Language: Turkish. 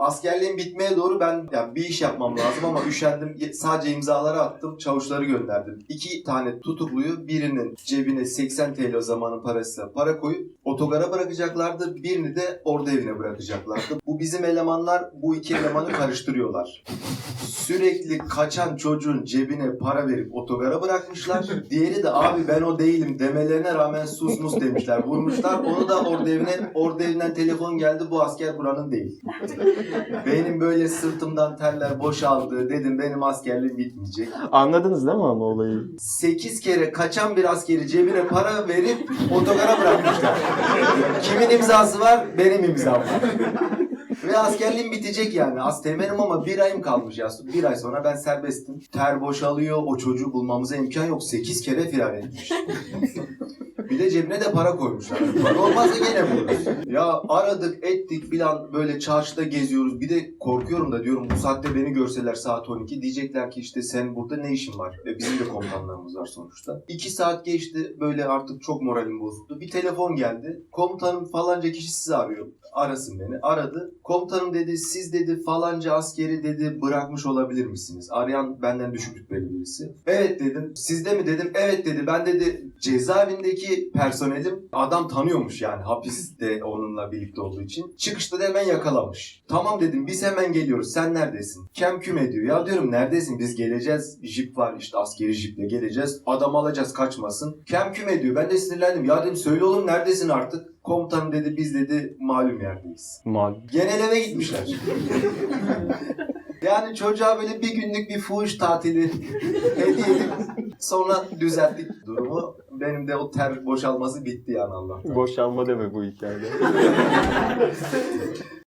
Askerliğin bitmeye doğru ben yani bir iş yapmam lazım ama üşendim. Sadece imzaları attım. Çavuşları gönderdim. İki tane tutukluyu birinin cebine 80 TL o zamanın parasıyla para koyup otogara bırakacaklardı. Birini de orada evine bırakacaklardı. Bu bizim elemanlar bu iki elemanı karıştırıyorlar. Sürekli kaçan çocuğun cebine para verip otogara bırakmışlar. Diğeri de abi ben o değilim demelerine rağmen sus mus demişler. Vurmuşlar. Onu da orada evine orada evinden telefon geldi. Bu asker buranın değil. Benim böyle sırtımdan terler boşaldı. Dedim benim askerliğim bitmeyecek. Anladınız değil mi ama olayı? 8 kere kaçan bir askeri cebine para verip otogara bırakmışlar. Kimin imzası var? Benim imzam var. Ve askerliğim bitecek yani. Az temelim ama bir ayım kalmış ya. Bir ay sonra ben serbestim. Ter boşalıyor. O çocuğu bulmamıza imkan yok. 8 kere firar etmiş. Bir de cebine de para koymuşlar. Para olmazsa gene buluruz. Ya aradık ettik filan böyle çarşıda geziyoruz. Bir de korkuyorum da diyorum bu saatte beni görseler saat 12 diyecekler ki işte sen burada ne işin var? E, bizim de komutanlarımız var sonuçta. 2 saat geçti böyle artık çok moralim bozuldu. Bir telefon geldi. Komutanım falanca kişi sizi arıyor. Arasın beni. Aradı. Komutanım dedi siz dedi falanca askeri dedi bırakmış olabilir misiniz? Arayan benden düşük rütbeli birisi. Evet dedim. Sizde mi dedim. Evet dedi. Ben dedi cezaevindeki personelim adam tanıyormuş yani hapiste onunla birlikte olduğu için. Çıkışta da hemen yakalamış. Tamam dedim biz hemen geliyoruz. Sen neredesin? Kem küm ediyor. Ya diyorum neredesin? Biz geleceğiz. Jip var işte askeri jiple geleceğiz. Adam alacağız kaçmasın. Kem küm ediyor. Ben de sinirlendim. Ya dedim söyle oğlum neredesin artık? Komutanım dedi biz dedi malum yerdeyiz. Mal. Genel eve gitmişler. yani çocuğa böyle bir günlük bir fuhuş tatili hediye edip sonra düzelttik durumu. Benim de o ter boşalması bitti yani Allah'tan. Boşanma deme bu hikayede.